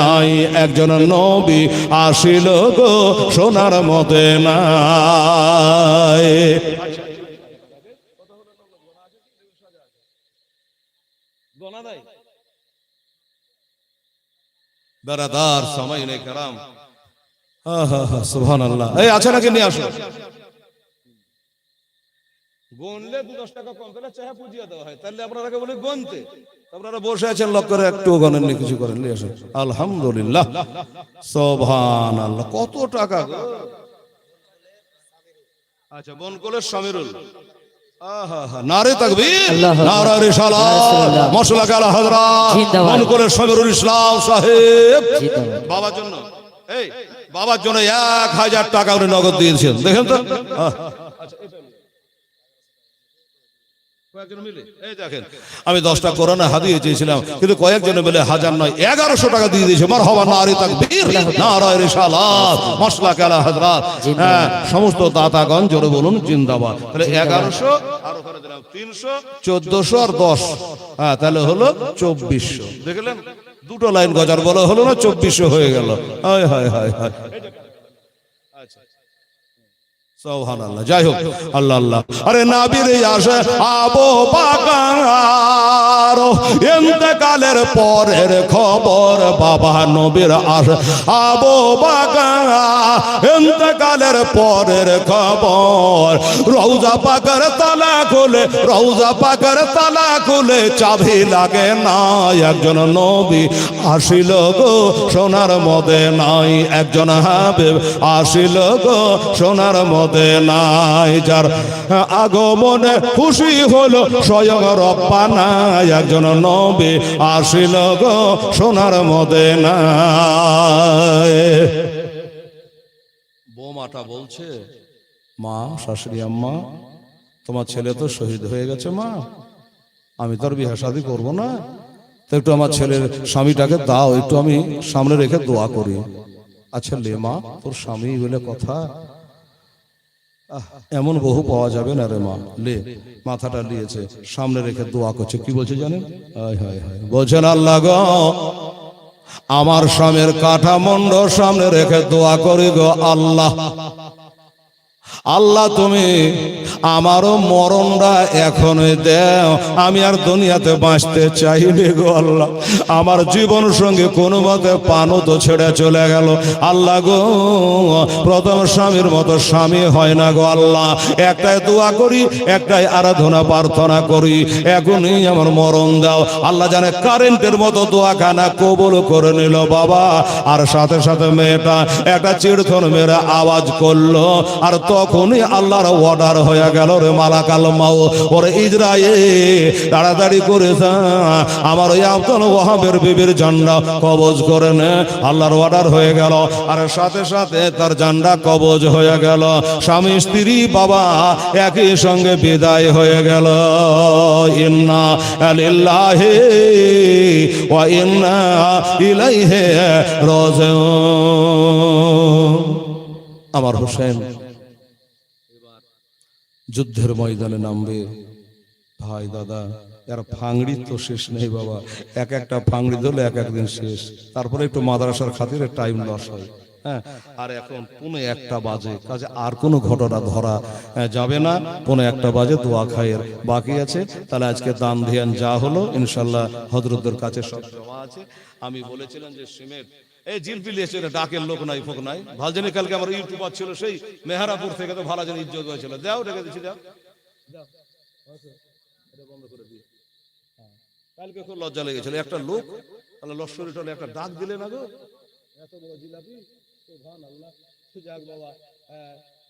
নাই, একজন নবী আসিল গো সোনার মতে নাই। বেড়াদার সময় নেই কারাম সুহান আল্লাহ এই, আছে নাকি? নিয়ে আসো। গনলে দু দশ টাকা কম তাহলে চাহা পুজিয়ে দেওয়া হয়। তাহলে আপনারা বলে গনতে। আপনারা বসে আছেন লক করে একটু গনেননি কিছু করেন নিয়ে আসেন। আলহামদুলিল্লাহ। সোভান আল্লাহ কত টাকা? আচ্ছা বনকলের সামিরুল নারে তাকবীর নারা রিসালাত রাসূলুল্লাহ। মশলা কালা হযরত জিন্দাবাদ। বনকলের সামিরুল ইসলাম সাহেব। বাবার জন্য এই বাবার জন্য এক হাজার টাকা উনি নগদ দিয়েছেন। দেখেন তো আহ। আমি দশটা করোনা হাদিয়ে চেয়েছিলাম কিন্তু কয়েকজনে মিলে হাজার নয় এগারোশো টাকা দিয়ে দিয়েছে মার হবা নারী তাক নারায় রিসালাত মশলা কেলা হাজরাত হ্যাঁ সমস্ত দাতাগণ জোরে বলুন জিন্দাবাদ। তাহলে এগারোশো আর ওখানে দিলাম তিনশো চোদ্দশো আর দশ। হ্যাঁ তাহলে হলো চব্বিশশো। দেখলেন দুটো লাইন গজার বলে হলো না চব্বিশশো হয়ে গেল। হায় হায় হায় হায়। সোহান যাই হোক আল্লাহ আল্লাহ। আরে নাবির আসে আবো পরের খবর বাবা নবীর আসে। আবো পরের খবর। রৌজা পাকার তালা খুলে রৌজা পাকার তালা খুলে চাবি লাগে না একজন নবী আসিল গো সোনার মদে নাই। একজন হাবিব আসিল গো সোনার মদে নাই যার আগমনে খুশি হলো স্বয়ং রব্বানা একজন নবী আসিল গো সোনার মদে নাই বৌমাটা বলছে মা শাশুড়ি আম্মা তোমার ছেলে তো শহীদ হয়ে গেছে মা। আমি তো আর বিয়ে শাদি করব না। তো একটু আমার ছেলের স্বামীটাকে দাও একটু আমি সামনে রেখে দোয়া করি। আচ্ছা লে মা তোর স্বামী বলে কথা। এমন বহু পাওয়া যাবে না রে মা। লে, মাথাটা নিয়েছে সামনে রেখে দোয়া করছে। কি বলছে জানেন? বলছেন, আল্লাহ গ, আমার স্বামীর কাঠা মন্ড সামনে রেখে দোয়া করি গো, আল্লাহ। আল্লাহ তুমি আমারও মরণটা এখন দেও। আমি আর দুনিয়াতে বাঁচতে চাইনি গো আল্লাহ। আমার জীবন সঙ্গে কোনো মতে পানও তো ছেড়ে চলে গেল। আল্লাহ গো, প্রথম স্বামীর মতো স্বামী হয় না গো আল্লাহ। একটাই দোয়া করি, একটাই আরাধনা প্রার্থনা করি। এখনই আমার মরণ দাও। আল্লাহ জানে কারেন্টের মতো দোয়া খানা কবুল করে নিল বাবা। আর সাথে সাথে মেয়েটা একটা চিড়থন মেয়েরা আওয়াজ করল। আর তখনই আল্লাহর অর্ডার হয়ে গেল রে মালাকাল মাও ওরে ইজরায়ে তাড়াতাড়ি করে যা। আমার ওই আব্দুল ওয়াহাবের বিবির জান্ডা কবজ করে নে। আল্লাহর অর্ডার হয়ে গেল। আর সাথে সাথে তার জান্ডা কবজ হয়ে গেল। স্বামী, স্ত্রী, বাবা একই সঙ্গে বিদায় হয়ে গেল। ইন্না আলিল্লাহি ওয়া ইন্না ইলাইহি রাজিউন। আমার হোসেন যুদ্ধের ময়দানে নামবে। ভাই, দাদা, এর ফাংড়ি তো শেষ নেই বাবা। এক একটা ফাংড়ি ধরলে এক একদিন শেষ। তারপরে একটু মাদ্রাসার খাতিরে টাইম লস হয়। হ্যাঁ আর এখন পুনে একটা বাজে। কাজে আর কোনো ঘটনা ধরা যাবে না। পুনে একটা বাজে, দোয়া খায়ের বাকি আছে। তাহলে আজকে দান ধ্যান যা হলো, ইনশাল্লাহ হজরতদের কাছে সব জমা আছে। আমি বলেছিলাম যে সিমেন্ট এই জিলপি লিয়েছে এটা ডাকের লোক নাই ফোক নাই। ভালো জানি কালকে আমার ইউটিউবার ছিল সেই মেহারাপুর থেকে তো ভালো জানি ইজ্জত হয়েছিল। দাও ডেকে দিচ্ছি দাও কালকে খুব লজ্জা লেগেছিল। একটা লোক তাহলে লস্করি টলে একটা ডাক দিলে না গো? এত বড় জিলাপি? আল্লাহ। যাক বাবা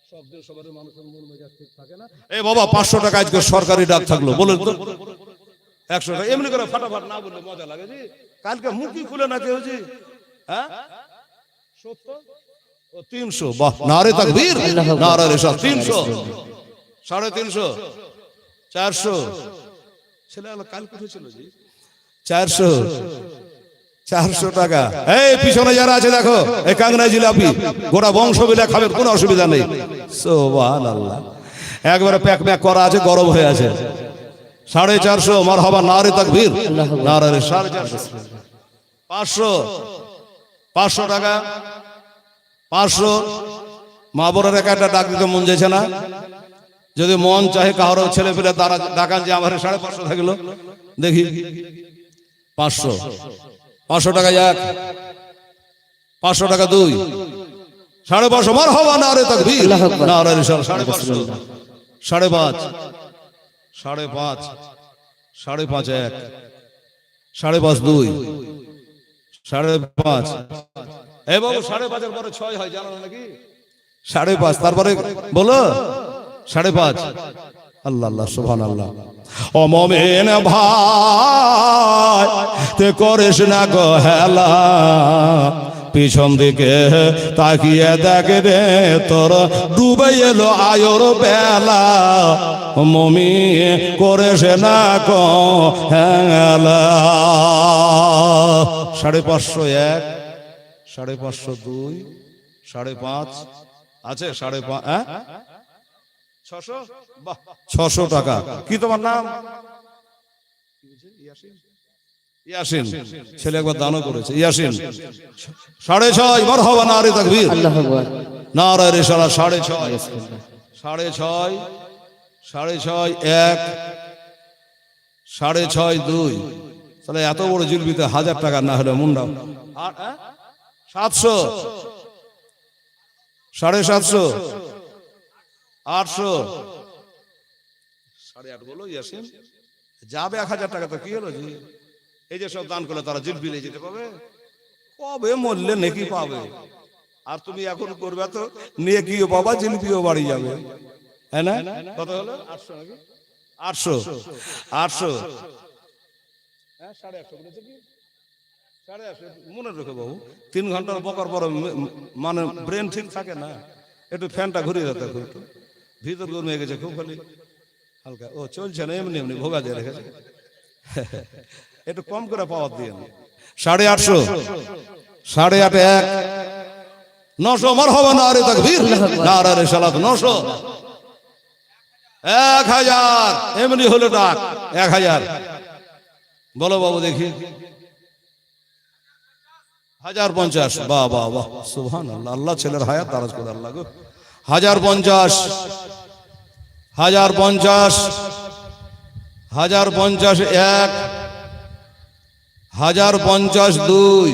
সব দিন সবার মানুষের মন মেজাজ ঠিক থাকে না? এই বাবা পাঁচশো টাকা আজকে সরকারি ডাক থাকল। বলেন তো একশো টাকা। এমনি করে ফাটাফাট না বললে মজা লাগে জি। কালকে মুখই খুলে না কেউ জি। তিনশো। বাহ নারে তাকবীর। নারে রেশা তিনশো। সাড়ে তিনশো। চারশো। ছেলে কাল উঠেছিল জি। চারশো। চারশো টাকা। এই পিছনে যারা আছে দেখো এই কাংনা জিলাপি। গোটা বংশ মিলে খাবেন কোনো অসুবিধা নেই। সোবান আল্লাহ একবারে প্যাক প্যাক করা আছে গরম হয়ে আছে। সাড়ে চারশো মার হবা নারে তাকবীর। নারে সাড়ে চারশো। পাঁচশো। পাঁচশো টাকা পাঁচশো। মা বোনের একা একটা ডাক দিতে মন যাচ্ছে না। যদি মন চাহে কারও ছেলে পেলে তারা ডাকান যে আমার সাড়ে পাঁচশো থাকল। দেখি পাঁচশো। পাঁচশো টাকা এক পাঁচশো টাকা দুই। সাড়ে পাঁচশো মার হওয়া না রে তাক সাড়ে পাঁচশো। সাড়ে পাঁচ সাড়ে পাঁচ সাড়ে পাঁচ এক সাড়ে পাঁচ দুই। সাড়ে পাঁচ। এ বাবু সাড়ে পাঁচের পরে ছয় হয় জানো নাকি? সাড়ে পাঁচ তারপরে বলো। সাড়ে পাঁচ। আল্লাহ আল্লাহ সুবহান আল্লাহ অমমেন ভাই তে করিস না গো হেলা। পিছন দিকে তাকিয়ে দেখ রে তোর ডুবে এলো আয়োর বেলা। মমি করিস না গো হেলা। সাড়ে পাঁচশো এক সাড়ে পাঁচশো দুই সাড়ে পাঁচ। আছে সাড়ে পাঁচ হ্যাঁ? ছশো? টাকা। কি তোমার নাম? ইয়াসিন। ছেলে একবার দানও করেছে। ইয়াসিন। সাড়ে ছয় বার হবা না রে তাকবীর। না রে রে সারা সাড়ে ছয়। সাড়ে ছয় সাড়ে ছয় এক সাড়ে ছয় দুই। তাহলে এত বড় জিলবিতে হাজার টাকা না হলে মুন্ডাও আর, হ্যাঁ? সাতশো। সাড়ে সাতশো। আটশো। সাড়ে আট বলো ইয়াসিন। যাবে এক হাজার টাকা তো কি হলো জি? এই যে সব দান করলে তারা জিলবিলে যেতে পাবে কবে মরলে নেকি পাবে? আর তুমি এখন করবে তো নিয়ে কি বাবা জিলপিও বাড়ি যাবে। হ্যাঁ না? কত হলো? আটশো আটশো। আটশো। হ্যাঁ, সাড়ে কি? সাড়ে আটশো, মনে রেখো বাবু তিন ঘণ্টার বকার পর মানে ব্রেন ঠিক থাকে না একটু ফ্যানটা ঘুরিয়ে যেতে খুব ভিতর গরম হয়ে গেছে খুব খালি। হালকা। ও চলছে না এমনি এমনি ভোগা দিয়ে রেখেছে। একটু কম করে পাওয়ার দিয়ে সাড়ে আটশো। সাড়ে আট এক। নশো মার হবে না রে তাকবীর। না রে সালাত নশো। এক হাজার। এমনি হলো ডাক। এক হাজার। বলো বাবু দেখি। হাজার পঞ্চাশ, বাহ বাহ বাহ সুহান আল্লাহ আল্লাহ ছেলের হায়াত তারাজ করে আল্লাহ গো। হাজার পঞ্চাশ হাজার পঞ্চাশ হাজার পঞ্চাশ এক, হাজার পঞ্চাশ দুই।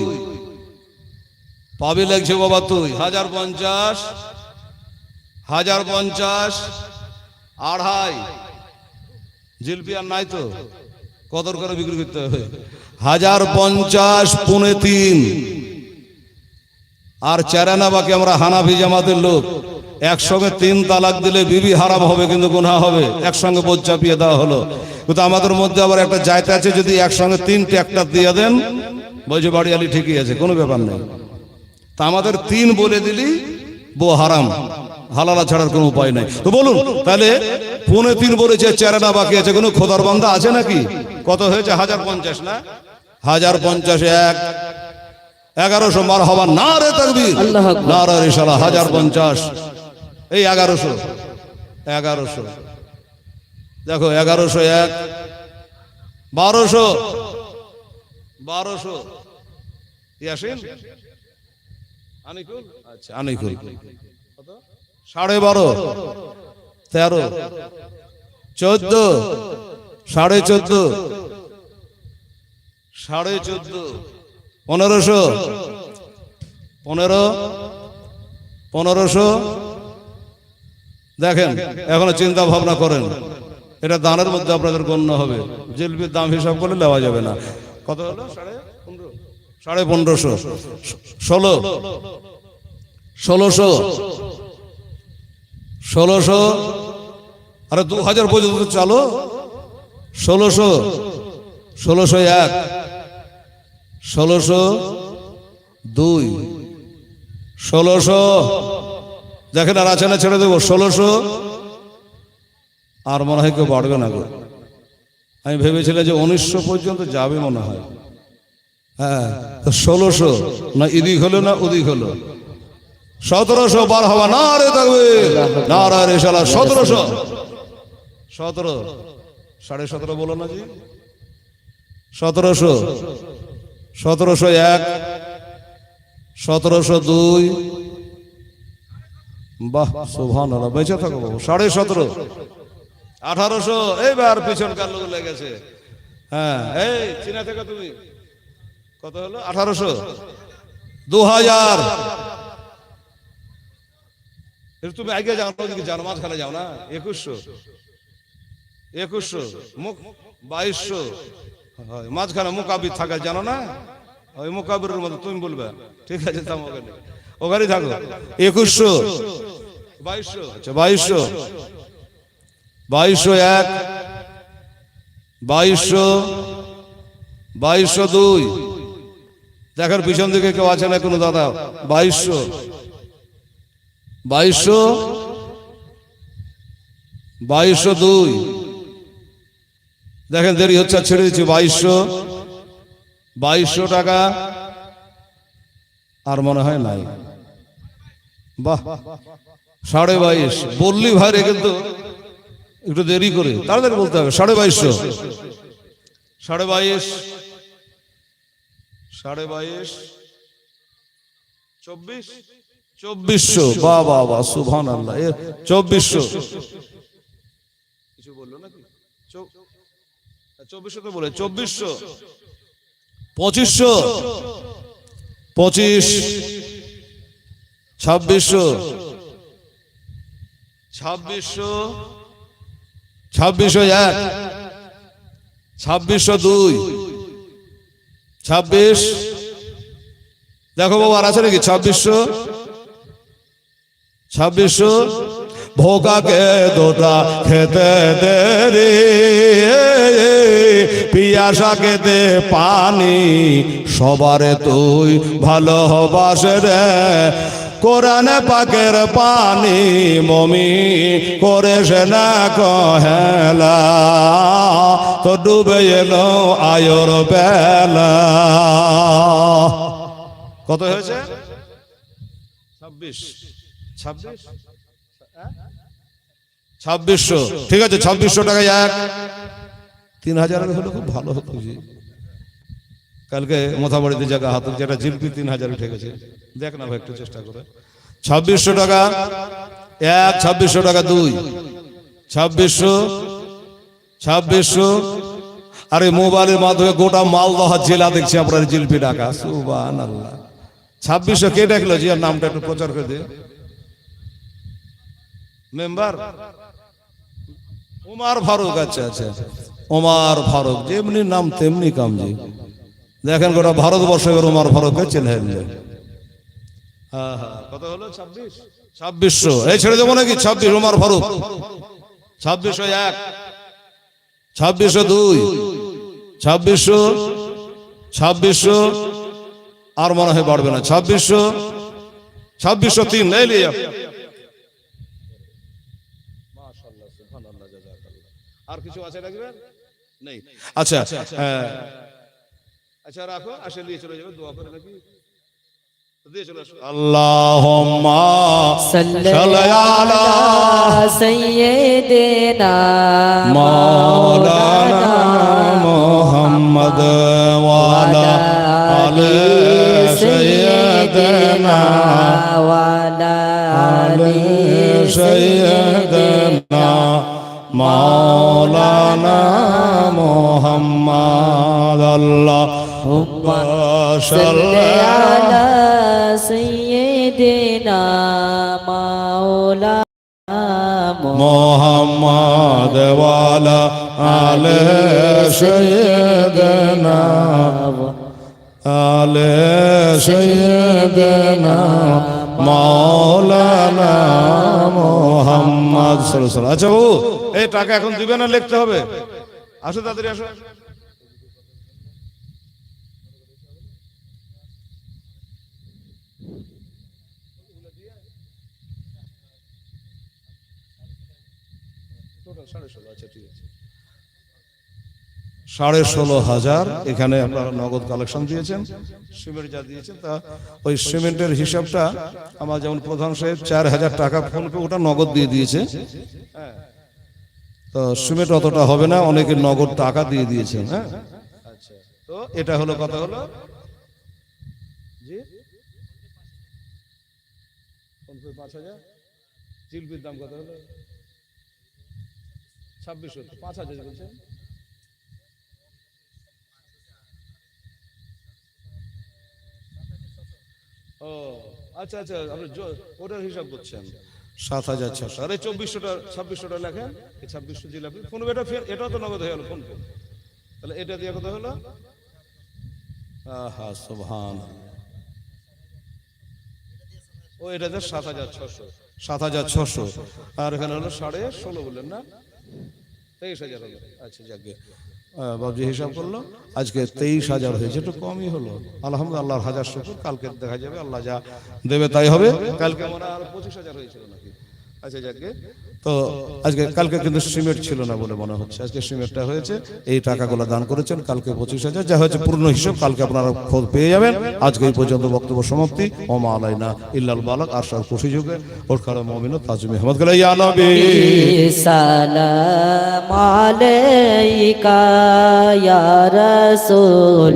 পাবি লাগছে বাবা তুই। হাজার পঞ্চাশ হাজার পঞ্চাশ, আড়াই। জিলপি আর নাই তো? কদর করে বিক্রি করতে হবে। হাজার পঞ্চাশ, পুনে তিন। আর চারানা বাকি আমরা হানাফি জামাতের লোক। একসঙ্গে তিন তালাক দিলে বিবি হারাম হবে, কিন্তু গুনাহ হবে। একসঙ্গে বোধ চাপিয়ে দেওয়া হলো। কিন্তু আমাদের মধ্যে আবার একটা জায়গা আছে, যদি একসঙ্গে তিন ট্যাক্টার দিয়ে দেন, বলছে বাড়িয়ালি ঠিকই আছে, কোনো ব্যাপার নেই। তা আমাদের তিন বলে দিলি বো হারাম। হালালা ছাড়ার কোনো উপায় নাই। তো বলুন তাহলে পৌনে তিন বলেছে চেরানা বাকি আছে কোনো খোদার বান্ধা আছে নাকি? কত হয়েছে? হাজার পঞ্চাশ না? হাজার পঞ্চাশ এক। এগারোশো মার হবার না রে তকবীর। না রে রিসালা হাজার পঞ্চাশ। এই এগারোশো। এগারোশো। দেখো এগারোশো এক। বারোশো। বারোশো। ইয়াসিন? আনিকুল? আচ্ছা আনিকুল। সাড়ে বারো, তেরো, চোদ্দ, সাড়ে চোদ্দ সাড়ে চোদ্দ, পনেরোশো, পনেরো, পনেরোশো। দেখেন, এখনও চিন্তা ভাবনা করেন, এটা দানের মধ্যে আপনাদের গণ্য হবে। জিলপির দাম হিসাব করলে নেওয়া যাবে না। কত হলো? সাড়ে পনেরো, সাড়ে পনেরোশো, ষোলো, ষোলোশো ষোলোশো, আরে দু হাজার পর্যন্ত চালো। ষোলোশো ষোলোশো এক, ষোলোশো দুই, ষোলোশো, দেখেন আর আছে না ছেড়ে দেবো, ষোলোশো, আর মনে হয় কেউ বাড়বে না গো। আমি ভেবেছিলাম যে উনিশশো পর্যন্ত যাবে মনে হয়। হ্যাঁ ষোলোশো, না ইদিক হলো না উদিক হলো? সতেরোশো বার হওয়া না রে থাকবে না রে শালা সতেরোশো। সতেরো, সাড়ে সতেরো বলো না জি। সতেরোশো সতেরোশো এক, সতেরোশো দুই। বাহ শোভান বেঁচে থাকো বাবু, সাড়ে সতেরো। আঠারোশো, এইবার পিছনকার লোক লেগেছে হ্যাঁ এই চীনা থেকে তুমি, কত হলো? আঠারোশো। দু হাজার এটা তুমি আগে যাও না ওদিকে জানো? মাঝখানে যাও না। একুশশো। একুশশো। মুখ বাইশশো। মাঝখানে মুকাবির থাকা জানো না? ওই মুকাবিরের মধ্যে তুমি বলবে। ঠিক আছে থাম ওখানে ওখানেই থাকো। একুশশো। বাইশশো। আচ্ছা বাইশশো। বাইশশো এক। বাইশশো। বাইশশো দুই। দেখার পিছন দিকে কেউ আছে না কোনো দাদা? বাইশশো। বাইশশো বাইশশো দুই। দেখেন, দেরি হচ্ছে ছেড়ে দিচ্ছি বাইশশো বাইশশো টাকা। আর মনে হয় নাই। বাহ, সাড়ে বাইশ। বললি ভাই রে কিন্তু একটু দেরি করে। তাড়াতাড়ি বলতে হবে, সাড়ে বাইশশো সাড়ে বাইশ সাড়ে বাইশ, চব্বিশ। চব্বিশশো। বা বা বা সুভান আল্লাহ চব্বিশশো। কিছু বলল নাকি? চব্বিশশো তো বলে। চব্বিশশো। পঁচিশশো। পঁচিশ। ছাব্বিশশো। ছাব্বিশশো। ছাব্বিশশো এক। ছাব্বিশশো দুই। ছাব্বিশ। দেখো বাবু, আর আছে নাকি? ছাব্বিশশো। ছাব্বিশশো ভোগাকে দোটা খেতে দে রে দে পানি, সবারে তুই ভালোবাসে রে। কোরআনে পাকের পানি, মমি করে সে না কহেলা। তো ডুবে এলো আয়র বেলা। কত হয়েছে? ছাব্বিশ। ছাব্বিশ? ছাব্বিশশো। ঠিক আছে, ছাব্বিশশো টাকায় এক। তিন হাজার হলে খুব ভালো হতো জি কালকে মোথাবাড়িতে জায়গা হাত, যেটা জিলপি তিন হাজার উঠে গেছে। দেখ না ভাই, একটু চেষ্টা করে। ছাব্বিশশো টাকা, এক, ছাব্বিশশো টাকা দুই। ছাব্বিশশো ছাব্বিশশো। আরে মোবাইলের মাধ্যমে গোটা মালদহ জেলা দেখছি আপনার জিলপি ডাকা সুবান আল্লাহ ছাব্বিশশো কে ডাকলো আর নামটা একটু প্রচার করে দে। মেম্বার? ওমার ফারুক আচ্ছা আচ্ছা। ওমার ফারুক, যেমনি নাম তেমনি কাম জি। দেখেন গোটা ভারতবর্ষ এবার ওমার ফারুককে চেনে যায় হ্যাঁ হ্যাঁ। কত হলো? ছাব্বিশ? ছাব্বিশশো। এই ছেড়ে দেবো নাকি? ছাব্বিশ ওমার ফারুক। ছাব্বিশশো এক। ছাব্বিশশো দুই। ছাব্বিশশো ছাব্বিশশো। আর মনে হয় বাড়বে না। ছাব্বিশশো ছাব্বিশশো তিন। এই লিয়ে। আর কিছু আছে রাখবেন নেই আচ্ছা হ্যাঁ। আচ্ছা রাখো আসে নিয়ে চলে যাবে দোয়া করে নাকি দিয়ে চলে আসো আল্লাহুম্মা صل صل على على سيدنا مولانا محمد وعلى آل سيدنا وعلى آل آل سيدنا مولانا محمد اللهم صل صل على سيدنا مولانا محمد وعلى آل سيدنا آل سيدنا মাওলানা মোহাম্মদ সাল্লাল্লাহু আলাইহি আচ্ছা বাবু এই টাকা এখন দিবে না লিখতে হবে আসো তাড়াতাড়ি আসো। সাড়ে ষোলো হাজার এখানে আপনারা নগদ কালেকশন দিয়েছেন। সিমেন্ট যা দিয়েছেন তা ওই সিমেন্টের হিসাবটা আমার যেমন প্রধান সাহেব চার হাজার টাকা ফোন ওটা নগদ দিয়ে দিয়েছে। হ্যাঁ। তো সিমেন্ট অতটা হবে না অনেকে নগদ টাকা দিয়ে দিয়েছেন হ্যাঁ। আচ্ছা তো এটা হলো কথা হলো? পাঁচ হাজার? দাম কত হলো? পাঁচ হাজার বলছেন। ও আচ্ছা আচ্ছা আপনি ওটার হিসাব করছেন। সাত হাজার ছশো। আরে চব্বিশশোটা ছাব্বিশশোটা লেখেন এই ছাব্বিশশো জিলাপি। ফোন এটা ফের এটাও তো নগদ হয়ে গেল ফোন তাহলে এটা দিয়ে কত হলো? আহা সুবহান ও এটাতে সাত হাজার ছশো। সাত হাজার ছশো। আর এখানে হলো সাড়ে ষোলো বললেন না? তেইশ হাজার হলো। আচ্ছা যাকে বাবজি হিসাব করল। আজকে তেইশ হাজার হয়েছে, একটু কমই হলো। আলহামদুলিল্লাহ, আল্লাহর হাজার শুকুর, কালকে দেখা যাবে, আল্লাহ যা দেবে তাই হবে। কালকে মনে হয় পঁচিশ হাজার হয়েছিল নাকি? তো আজকে কালকে কিন্তু সিমেন্ট ছিল না বলে মনে হচ্ছে। আজকে সিমেন্টটা হয়েছে এই টাকাগুলো দান করেছেন কালকে পঁচিশ হাজার যা হয়েছে পূর্ণ হিসাব কালকে আপনারা খোঁজ পেয়ে যাবেন। আজকে এই পর্যন্ত বক্তব্য সমাপ্তি। ওমা আলাইনা ইল্লাল বালক আশার খুশি যুগে। ওরখার মমিন তাজুম আহমদ গেলে ইয়া নবী। সালাম আলাইকা ইয়া রাসূল।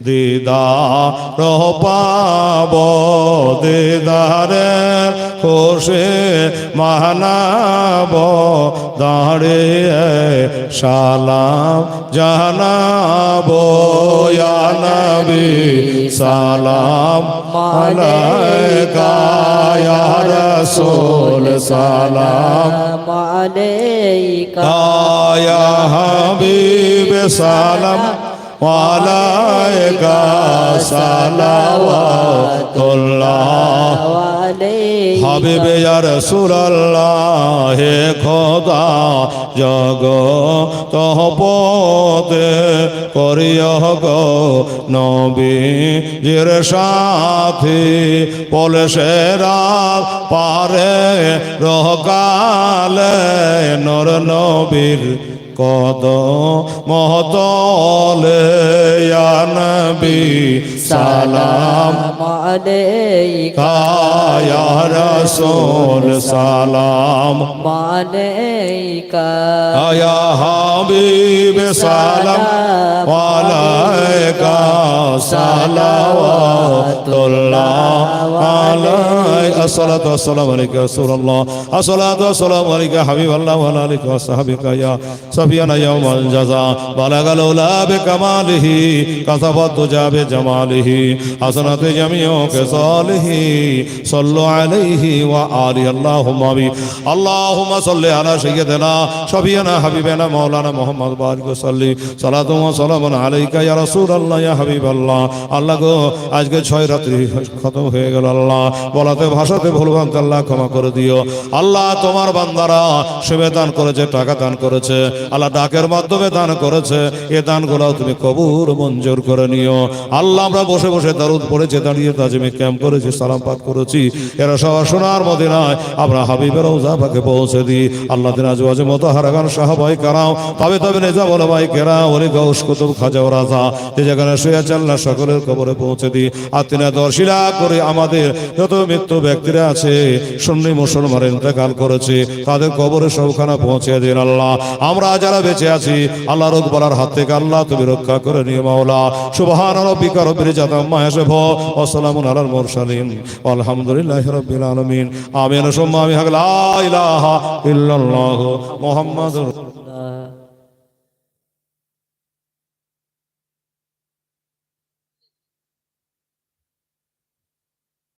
দিদার পাব দিদারে খোশে মানাব দাঁড়িয়ে সালাম জানাব নবি সালাম মালাইকা সোল সালাম মালাইকা ইয়া হাবিব সালাম وعليك صلوات الله আলাইকা হাবিব ইয়া রাসূলুল্লাহ হে খোদা জগ তহপতে করিয় গো নবী জির সাথী বলে সেরা পারে রহকালে নর নবীর কদ মহতলে ইয়া সালাম। আলাইকা রসুল সালাম। আলাইকা আয়া হাবিব সালাম। ওয়ালাইকা সালাওয়াতুল্লাহ। আলাই আসসালাতু ওয়াসসালামু আলাইকা রাসূলুল্লাহ। আসসালাতু ওয়াসসালামু আলাইকা হাবিবাল্লাহ ওয়া আলা আলিকা ওয়া সাহবিকা ইয়া সাফিয়ানা ইয়াউমাল জাযা বালাগাল উলা বিকামালিহি কাসাবাত তুজা বিজামালিহি হাসানাতু জামিউ কিসালিহি সাল্লু আলাইহি ওয়া আলি আল্লাহুম্মা আমিন। আল্লাহুম্মা সাল্লি আলা সাইয়্যিদিনা শাফিয়ানা হাবিবানা, মাওলানা মুহাম্মদ বারিক সাল্লি। সালাতু ওয়া সালামুন আলাইকা ইয়া রাসূলুল্লাহ, ইয়া হাবিবাল্লাহ। আল্লাহ গো, আজকে ছয় রাত্রি খতম হয়ে গেল আল্লাহ। বলাতে ভাষাতে ভুলভ্রান্ত আল্লাহ ক্ষমা করে দিও। আল্লাহ তোমার বান্দারা সেবে দান করেছে, টাকা দান করেছে। আল্লাহ ডাকের মাধ্যমে দান করেছে। এ দানগুলো তুমি কবুর মঞ্জুর করে নিও। আল্লাহ আমরা বসে বসে দারুদ পড়েছে, দাঁড়িয়ে তাজিমে ক্যাম্প করেছি, সালাম পাঠ করেছি। এরা সবার সোনার মদিনায়, আমরা হাবিবের ওজাফাকে পৌঁছে দিই। আল্লাহ দিন আজ আজ মতো হারাগান সাহাবাই কারাও তবে তবে নেজা বলে ভাই কেরা ওলি গৌস কুতুব খাজা রাজা। যে যেখানে শুয়ে চাল্লা সকলের কবরে পৌঁছে দিই। আর তিনি দর্শিলা করে আমাদের, যত মৃত্যু ব্যক্তিরা আছে, সুন্নি মুসলমান ইন্তেকাল করেছে, তাদের কবরে সবখানা পৌঁছে দিন আল্লাহ। আমরা যারা বেঁচে আছি, আল্লাহ রোগ বলার হাত থেকে আল্লাহ তুমি রক্ষা করে নিয়ে মাওলা। সুবহান রব্বিকা রব্বিল ইজ্জাতি আম্মা ইয়াসিফুন ওয়া সালামুন আলাল মুরসালিন, আলহামদুলিল্লাহ রাব্বিল আলামিন, আমিন, সুম্মা আমিন লা ইলাহা ইল্লাল্লাহ মুহাম্মাদুর